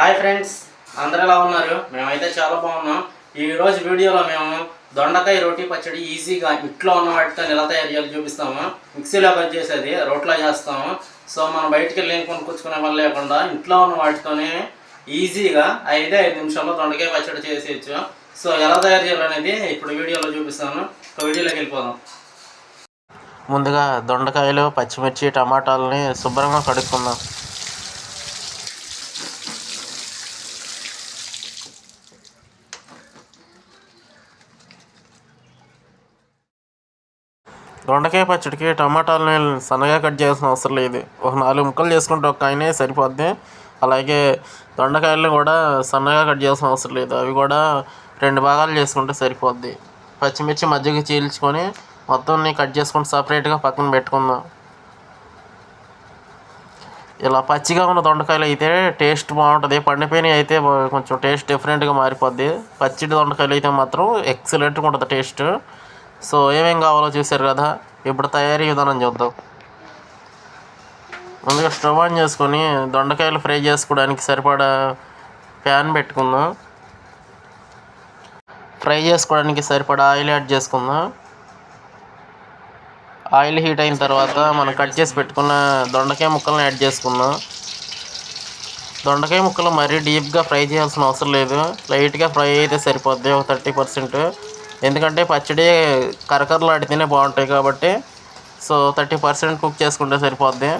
Hi friends అందరు ఎలా ఉన్నారు? మేమైతే చాలా బాగున్నాం. ఈరోజు వీడియోలో మేము దొండకాయ రోటీ పచ్చడి ఈజీగా ఇంట్లో ఉన్న వాటితో ఎలా తయారు చేయాలో చూపిస్తాము. మిక్సీలో కట్ చేసేది రోట్లో చేస్తాము. సో మనం బయటికి వెళ్ళి ఏం కొనుక్కొచ్చుకునే పని లేకుండా ఇంట్లో ఉన్న వాటితోనే ఈజీగా ఐదే ఐదు నిమిషాల్లో దొండకాయ పచ్చడి చేసేయచ్చు. సో ఎలా తయారు చేయాలనేది ఇప్పుడు వీడియోలో చూపిస్తాను. ఒక వీడియోలోకి వెళ్ళిపోదాం. ముందుగా దొండకాయలు పచ్చిమిర్చి టమాటాలని శుభ్రంగా కడుక్కుందాం. దొండకాయ పచ్చడికి టమాటాలని సన్నగా కట్ చేయాల్సిన అవసరం లేదు. ఒక నాలుగు ముక్కలు చేసుకుంటే ఒక ఆయనే సరిపోద్ది. అలాగే దొండకాయలను కూడా సన్నగా కట్ చేయాల్సిన అవసరం లేదు. అవి కూడా రెండు భాగాలు చేసుకుంటే సరిపోద్ది. పచ్చిమిర్చి మజ్జిగ చీల్చుకొని మొత్తం కట్ చేసుకొని సపరేట్గా పక్కన పెట్టుకుందాం. ఇలా పచ్చిగా ఉన్న దొండకాయలు అయితే టేస్ట్ బాగుంటుంది. పండిపోయినవి అయితే కొంచెం టేస్ట్ డిఫరెంట్గా మారిపోద్ది. పచ్చిడి దొండకాయలు అయితే మాత్రం ఎక్సలెంట్గా ఉంటుంది టేస్ట్. సో ఏమేం కావాలో చూశారు కదా? ఇప్పుడు తయారీ విధానం చూద్దాం. ముందుగా స్టవ్ ఆన్ చేసుకొని దొండకాయలు ఫ్రై చేసుకోవడానికి సరిపడా ప్యాన్ పెట్టుకుందాం. ఫ్రై చేసుకోవడానికి సరిపడా ఆయిల్ యాడ్ చేసుకుందాం. ఆయిల్ హీట్ అయిన తర్వాత మనం కట్ చేసి పెట్టుకున్న దొండకాయ ముక్కలను యాడ్ చేసుకుందాం. దొండకాయ ముక్కలు మరీ డీప్గా ఫ్రై చేయాల్సిన అవసరం లేదు. లైట్గా ఫ్రై అయితే సరిపోద్ది ఒక థర్టీ పర్సెంట్. ఎందుకంటే పచ్చడి కరకరలాడితేనే బాగుంటాయి కాబట్టి సో థర్టీ పర్సెంట్ కుక్ చేసుకుంటే సరిపోద్ది.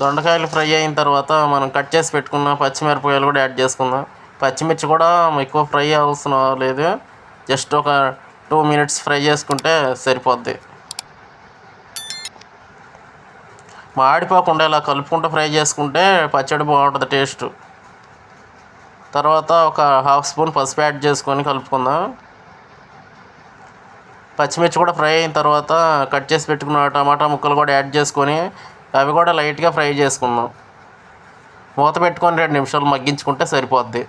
దొండకాయలు ఫ్రై అయిన తర్వాత మనం కట్ చేసి పెట్టుకున్న పచ్చిమిరపకాయలు కూడా యాడ్ చేసుకుందాం. పచ్చిమిర్చి కూడా ఎక్కువ ఫ్రై అవ్వాల్సిన లేదు. జస్ట్ ఒక టూ మినిట్స్ ఫ్రై చేసుకుంటే సరిపోద్ది. మాడిపోకుండా ఇలా కలుపుకుంటూ ఫ్రై చేసుకుంటే పచ్చడి బాగుంటుంది టేస్ట్. తర్వాత ఒక హాఫ్ స్పూన్ పసుపు యాడ్ చేసుకొని కలుపుకుందాం. పచ్చిమిర్చి కూడా ఫ్రై అయిన తర్వాత కట్ చేసి పెట్టుకున్న టమాటా ముక్కలు కూడా యాడ్ చేసుకొని అవి కూడా లైట్గా ఫ్రై చేసుకుందాం. మూత పెట్టుకొని రెండు నిమిషాలు మగ్గించుకుంటే సరిపోద్ది.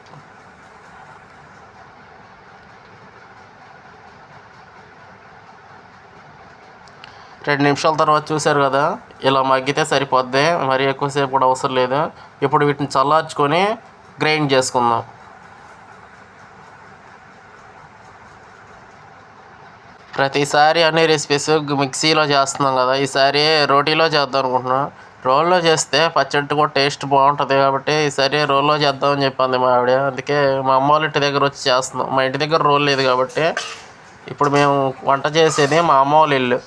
రెండు నిమిషాల తర్వాత చూశారు కదా ఇలా మగ్గితే సరిపోద్ది. మరి ఎక్కువసేపు కూడా అవసరం లేదు. ఇప్పుడు వీటిని చల్లార్చుకొని గ్రైండ్ చేసుకుందాం. ప్రతిసారి అన్ని రెసిపీస్ మిక్సీలో చేస్తున్నాం కదా ఈసారి రోటీలో చేద్దాం అనుకుంటున్నాం. రోల్లో చేస్తే పచ్చడి కూడా టేస్ట్ బాగుంటుంది కాబట్టి ఈసారి రోల్లో చేద్దామని చెప్పింది మా ఆవిడ. అందుకే మా అమ్మ వాళ్ళ ఇంటి దగ్గర వచ్చి చేస్తున్నాం. మా ఇంటి దగ్గర రోల్ లేదు కాబట్టి ఇప్పుడు మేము వంట చేసేది మా అమ్మ వాళ్ళ ఇల్లు.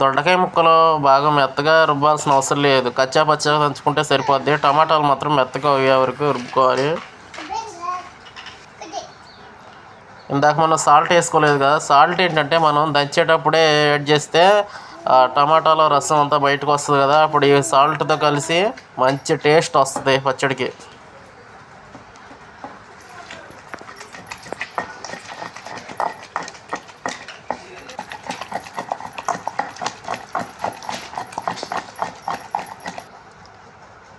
దొండకాయ ముక్కలు బాగా మెత్తగా రుబ్బాల్సిన అవసరం లేదు. కచ్చా పచ్చగా దంచుకుంటే సరిపోద్ది. టమాటాలు మాత్రం మెత్తగా అయ్యే వరకు రుబ్బుకోవాలి. ఇందాక మనం సాల్ట్ వేసుకోలేదు కదా సాల్ట్ ఏంటంటే మనం దంచేటప్పుడే యాడ్ చేస్తే టమాటాలో రసం అంతా బయటకు వస్తుంది కదా అప్పుడు ఈ సాల్ట్తో కలిసి మంచి టేస్ట్ వస్తుంది పచ్చడికి.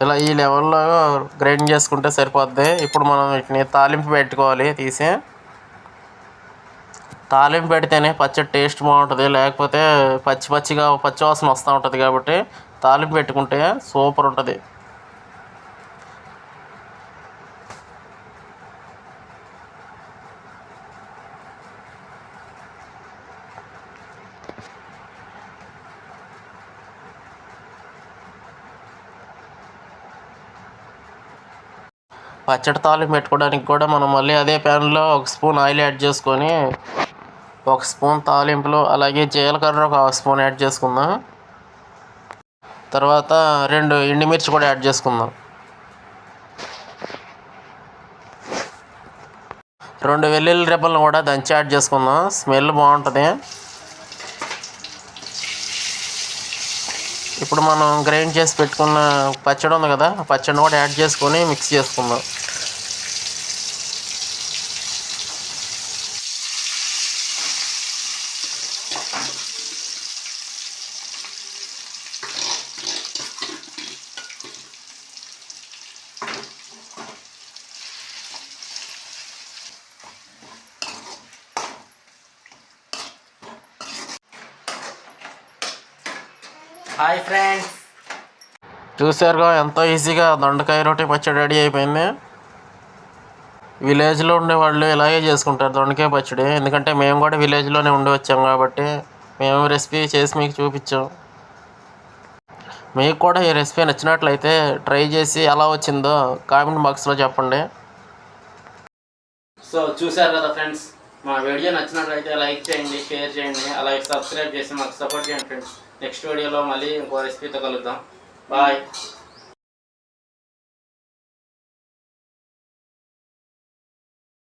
ఇలా ఈ లెవెల్లో గ్రైండ్ చేసుకుంటే సరిపోద్ది. ఇప్పుడు మనం వీటిని తాలింపు పెట్టుకోవాలి తీసి. తాలింపు పెడితేనే పచ్చడి టేస్ట్ బాగుంటుంది. లేకపోతే పచ్చి పచ్చిగా పచ్చి వాసన వస్తూ ఉంటుంది కాబట్టి తాలింపు పెట్టుకుంటే సూపర్ ఉంటుంది. పచ్చడి తాలింపు పెట్టుకోవడానికి కూడా మనం మళ్ళీ అదే ప్యాన్లో ఒక స్పూన్ ఆయిల్ యాడ్ చేసుకొని ఒక స్పూన్ తాలింపులు అలాగే జీలకర్ర ఒక హాఫ్ స్పూన్ యాడ్ చేసుకుందాం. తర్వాత రెండు ఎండుమిర్చి కూడా యాడ్ చేసుకుందాం. రెండు వెల్లుల్లి రెబ్బలను కూడా దంచి యాడ్ చేసుకుందాం. స్మెల్ బాగుంటుంది. ఇప్పుడు మనం గ్రైండ్ చేసి పెట్టుకున్న పచ్చడి ఉంది కదా పచ్చడి పచ్చడిని కూడా యాడ్ చేసుకొని మిక్స్ చేసుకుందాం. హాయ్ ఫ్రెండ్స్ చూసారుగా ఎంతో ఈజీగా దొండకాయ రోటి పచ్చడి రెడీ అయిపోయింది. విలేజ్లో ఉండే వాళ్ళు ఇలాగే చేసుకుంటారు దొండకాయ పచ్చడి. ఎందుకంటే మేము కూడా విలేజ్లోనే ఉండి వచ్చాం కాబట్టి మేము రెసిపీ చేసి మీకు చూపించాం. మీకు కూడా ఈ రెసిపీ నచ్చినట్లయితే ట్రై చేసి ఎలా వచ్చిందో కామెంట్ బాక్స్లో చెప్పండి. సో చూశారు కదా ఫ్రెండ్స్ మా వీడియో నచ్చినట్లయితే లైక్ చేయండి షేర్ చేయండి అలాగే సబ్స్క్రైబ్ చేసి మాకు సపోర్ట్ చేయండి ఫ్రెండ్స్. నెక్స్ట్ వీడియోలో మళ్ళీ ఇంకో రెసిపీతో కలుద్దాం. బాయ్.